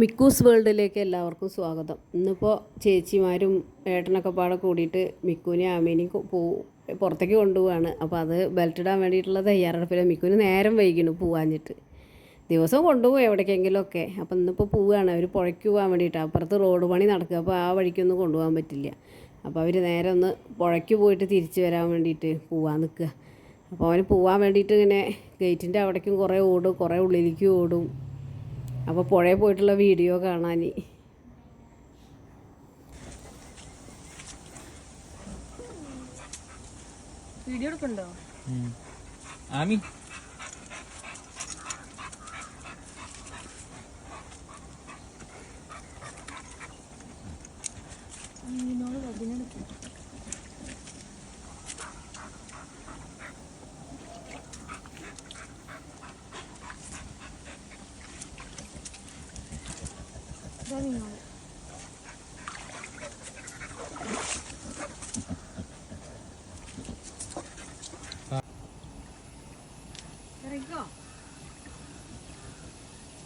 മിക്കൂസ് വേൾഡിലേക്ക് എല്ലാവർക്കും സ്വാഗതം. ഇന്നിപ്പോൾ ചേച്ചിമാരും ഏട്ടനൊക്കെ പാടെ കൂടിയിട്ട് മിക്കുവിനെ ആമേനെയും പോ പുറത്തേക്ക് കൊണ്ടുപോവാണ്. അപ്പോൾ അത് ബെൽറ്റ് ഇടാൻ വേണ്ടിയിട്ടുള്ള തയ്യാറെടുപ്പില്ല മിക്കുവിന് നേരം വൈകിണു പോവാഞ്ഞിട്ട്. ദിവസം കൊണ്ടുപോകും എവിടേക്കെങ്കിലും ഒക്കെ അപ്പോൾ ഇന്നിപ്പോൾ പോവുകയാണ് അവർ പുഴയ്ക്ക് പോകാൻ വേണ്ടിയിട്ട്. അപ്പുറത്ത് റോഡ് പണി നടക്കുക. അപ്പോൾ ആ വഴിക്കൊന്നും കൊണ്ടുപോകാൻ പറ്റില്ല. അപ്പോൾ അവർ നേരെ ഒന്ന് പുഴയ്ക്ക് പോയിട്ട് തിരിച്ചു വരാൻ വേണ്ടിയിട്ട് പോവാൻ നിൽക്കുക. അപ്പോൾ അവന് പോവാൻ വേണ്ടിയിട്ട് ഇങ്ങനെ ഗേറ്റിന്റെ അവിടേക്കും കുറേ ഓടും. കുറേ ഉള്ളിലേക്കും ഓടും. അപ്പോൾ പുഴയിൽ പോയിട്ടുള്ള വീഡിയോ കാണാൻ വീഡിയോ എടുക്കണ്ടോ? ആമി.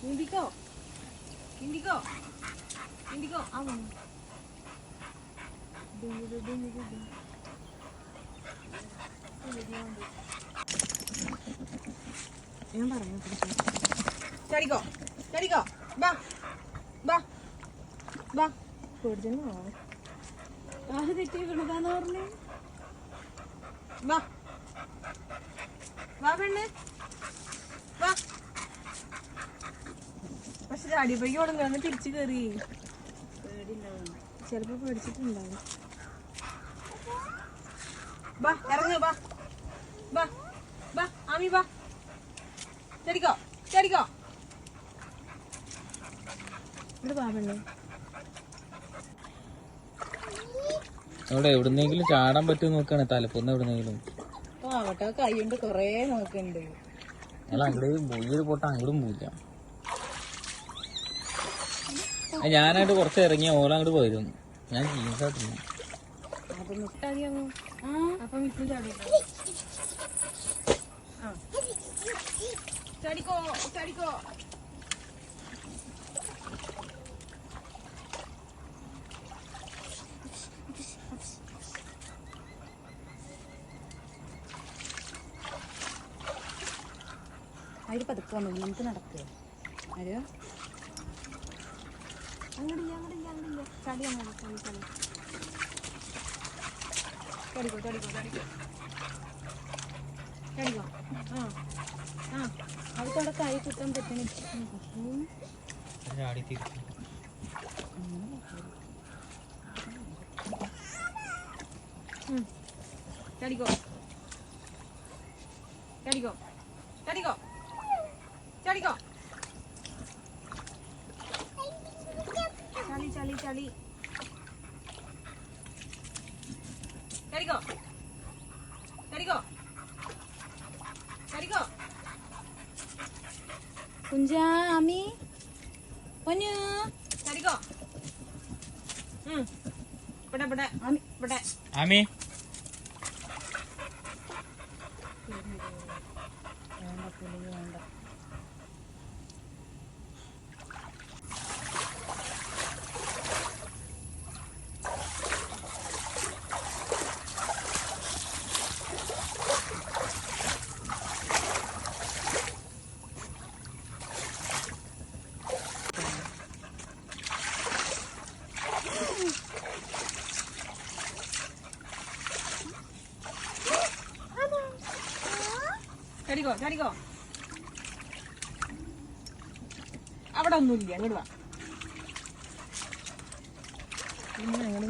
നീന്തിക്കോ നീന്തിക്കോ നീന്തിക്കോ ആ വന്നു ഞാൻ പറഞ്ഞു ചടിക്കോ ചടിക്കോ ബാ ബാ ബാ പേടിച്ചോ ആര് തെറ്റി വീണതാന്ന് പറഞ്ഞേ വാ വാ പെണ്ണ് വാ പക്ഷെ ചാടിയപ്പോഴേക്കും അവിടെ നിന്ന് തിരിച്ചു കയറി ചിലപ്പോ പേടിച്ചിട്ടുണ്ടാവും. വാ ഇറങ്ങ് വാ വാ വാ ആമി വാ ചടിക്കോ ചടിക്കോ. ഇവിടെ അവിടെ എവിടുന്നെങ്കിലും ചാടാൻ പറ്റും നോക്കാണ്. തലപ്പൊന്ന് എവിടുന്നെങ്കിലും. ആവട്ടെ കൈ കൊണ്ട് കൊറേ നോക്കണ്ട് ഞങ്ങൾ അങ്ങോട്ട് പോയി പോട്ടാ അങ്ങോട്ടും പോയില്ല. ഞാനായിട്ട് കുറച്ച് ഇറങ്ങിയ ഓല അങ്ങോട്ട് പോയിരുന്നു ഞാൻ ജീൻസ് ചടിക്കോ അതിൽ പതുക്കെ വന്നു. നമുക്ക് നടക്കുക ആരോ അങ്ങടില്ല ചടി അങ്ങോട്ട് ചടി അവർക്ക് കൈ കുത്താൻ ചളി ചളി ചളി. കരിക്കോ കരിക്കോ ചടിക്കോ കുഞ്ചാമി പൊന്നു. കരിക്കോ ഉം. ഇവിടെ ഇവിടെ. ഇവിടെ. ആമി ചടിക്കോ ചടിക്കോ. അവിടെ ഒന്നുമില്ല അങ്ങോട്ട് വാ. ഞാൻ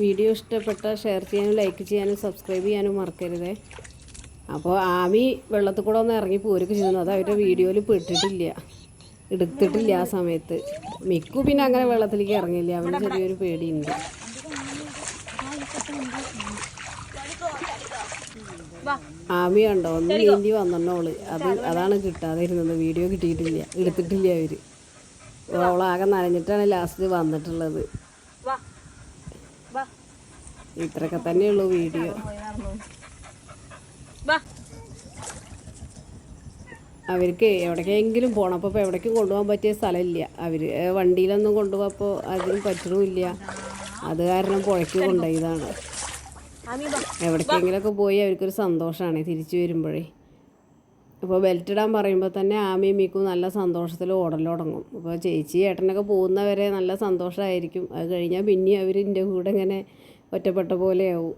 വീഡിയോ ഇഷ്ടപ്പെട്ടാൽ ഷെയർ ചെയ്യാനും ലൈക്ക് ചെയ്യാനും സബ്സ്ക്രൈബ് ചെയ്യാനും മറക്കരുതേ. അപ്പോൾ ആമി വെള്ളത്തിൽ കൂടെ ഒന്ന് ഇറങ്ങി പോരൊക്കെ ചെയ്യുന്നു അത് അവരുടെ വീഡിയോയിൽ പെട്ടിട്ടില്ല. എടുത്തിട്ടില്ല ആ സമയത്ത്. മിക്കു പിന്നെ അങ്ങനെ വെള്ളത്തിലേക്ക് ഇറങ്ങില്ല അവന് ചെറിയൊരു പേടിയുണ്ട്. ആമി കണ്ടോ? ഒന്ന് നീന്തി വന്നോൾ. അത് അതാണ് കിട്ടാതിരുന്നത്. വീഡിയോ കിട്ടിയിട്ടില്ല. എടുത്തിട്ടില്ല അവർ. അവളാകെ നനഞ്ഞിട്ടാണ് ലാസ്റ്റ് വന്നിട്ടുള്ളത്. ഇത്രയൊക്കെ തന്നെയുള്ളൂ വീഡിയോ. അവർക്ക് എവിടേക്കെങ്കിലും പോകണം അപ്പോൾ ഇപ്പോൾ എവിടേക്കും കൊണ്ടുപോകാൻ പറ്റിയ സ്ഥലമില്ല. അവർ വണ്ടിയിലൊന്നും കൊണ്ടുപോകപ്പോൾ അതിനും പറ്റണമില്ല. അത് കാരണം പുഴയ്ക്ക് കൊണ്ടുപോയതാണ്. എവിടേക്കെങ്കിലുമൊക്കെ പോയി അവർക്കൊരു സന്തോഷമാണ് തിരിച്ചു വരുമ്പോഴേ. അപ്പോൾ ബെൽറ്റ് ഇടാൻ പറയുമ്പോൾ തന്നെ ആമയും മീക്കും നല്ല സന്തോഷത്തിൽ ഓടലോടങ്ങും. അപ്പോൾ ചേച്ചി ഏട്ടനൊക്കെ പോകുന്നവരെ നല്ല സന്തോഷമായിരിക്കും അത് കഴിഞ്ഞാൽ പിന്നെയും അവർ എന്റെ കൂടെ ഇങ്ങനെ ഒറ്റപ്പെട്ട പോലെയാവും.